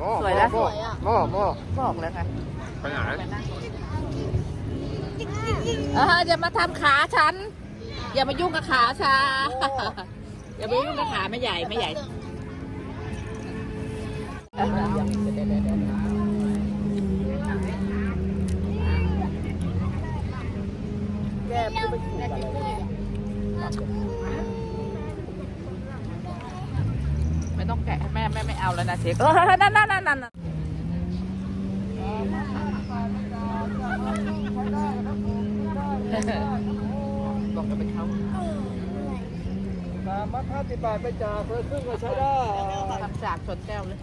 สวยแล้ว โม่โม่โม่บอกแล้วไงไปไหนเอออย่ามาทำขาฉัน อย่ามายุ่งกับขาฉันอย่ามายุ่งกับขาไม่ใหญ่ไม่ใหญ่แก้มก็ไม่ถูกอะไรเลย ไม่ต้อง แม่แม่ไม่เอาแล้วนะเช็คเออนั่นนั่นนั่นนั่นบอกจะไปเขาสามมัดห้าสิบบาทไปจ่าเพื่อครึ่งก็ใช้ได้ทำจากชนแก้วเลย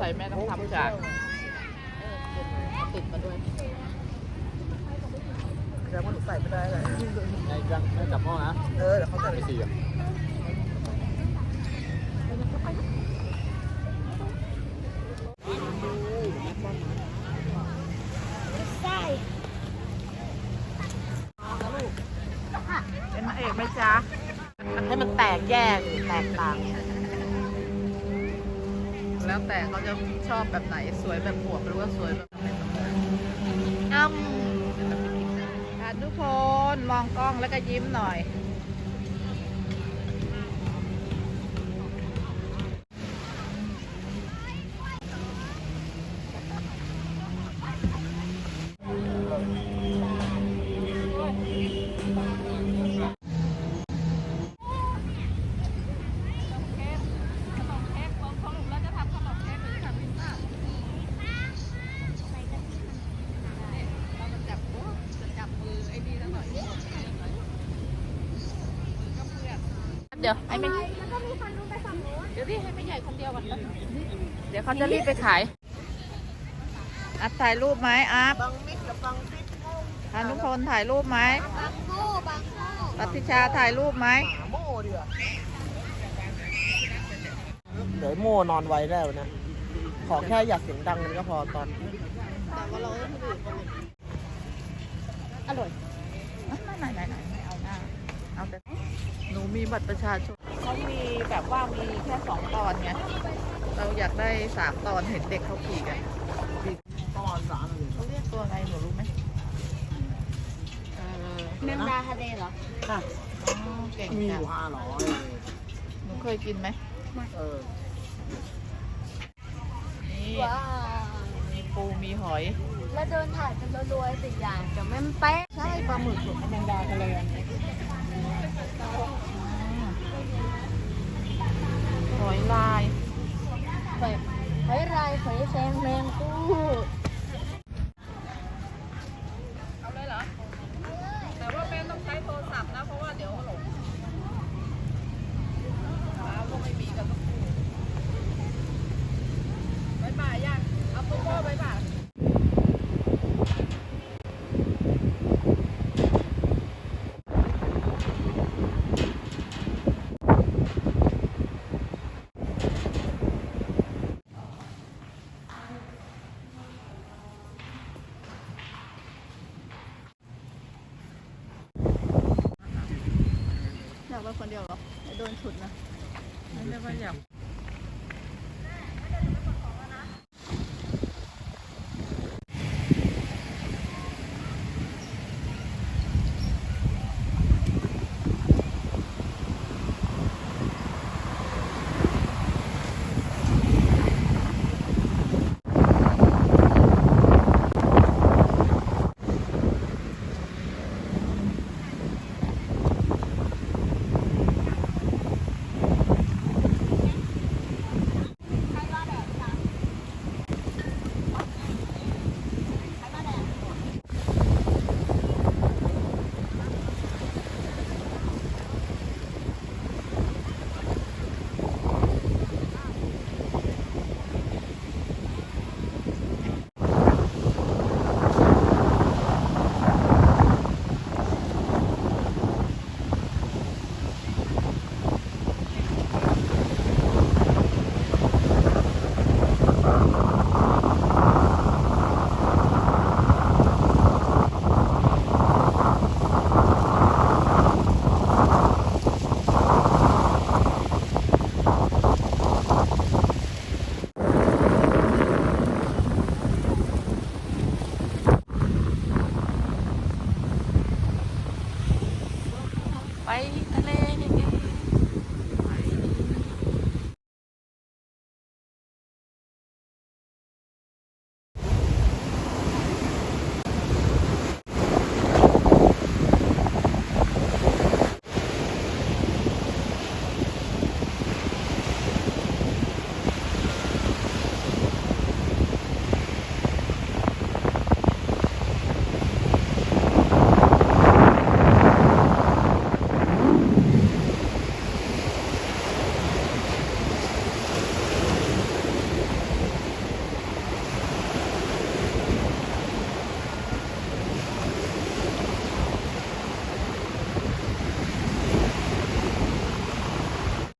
ใส่แม่ต้องทำจากติดมาด้วย ดงว่าหนูใส่ไม่ได้เลยในจังในจับห้อนะเออเดี๋ยวเขาจะไปสี่อะเป็นนาเอกไหมจ๊ะ ให้มันแตกแยกแตกต่าง แล้วแต่เขาจะชอบแบบไหนสวยแบบบวหรือว่าสวยแบบอ้ำ ค่ะทุกคนมองกล้องแล้วก็ยิ้มหน่อย เดี๋ยวให้ไม่แล้วก็มีคนดูไปฝั่งโน้นเดี๋ยวที่ให้ไม่ใหญ่คนเดียวก่อนเดี๋ยวเขาจะรีบไปขายอัพถ่ายรูปไหมอัพบังมิดกับบังฟิตอนุพลถ่ายรูปไหมบางโง่บางโง่รัติชาถ่ายรูปไหมหาโม่ดีกว่าเดี๋ยวโม่นอนไว้ได้นะ ขอแค่อยากเสียงดังมันก็พอตอนแต่ว่าเราต้องดูคนอื่นอร่อยไม่ไม่ไม่ไม่ไม่เอาหน้า เอาแต่ หนูมี บัตรประชาชนเขามีแบบว่ามีแค่สองตอนไงเราอยากได้สามตอนเห็นเด็กเขาขี่กันตอนสามนาทีเขาเรียกตัวอะไรหนูรู้ไหมเออแมงดาทะเลเหรอ ค่ะอ๋อเก่งมีอจังยู่ห้าร้อยหนูเคยกินไหมเออนี่ว้าวมีปูมีหอย แล้วเดินถ่ายกันรวยๆสิอย่างจะแม่นเป๊ะใช่ปลาหมึกหรอแมงดาทะเลหอยลาย แบบหอยลายหอยแครงแมงกู้ เอาเลยเหรอ แต่ว่าแม่ต้องใช้โทรศัพท์นะ เพราะว่าเดี๋ยวหลงฟ้าก็ไม่มีกันต้องคู่บายบายยังเอาโกโก้บายบาย อยาก ไปคนเดียวเหรอโดนฉุดนะ ไม่ได้ว่าอยาก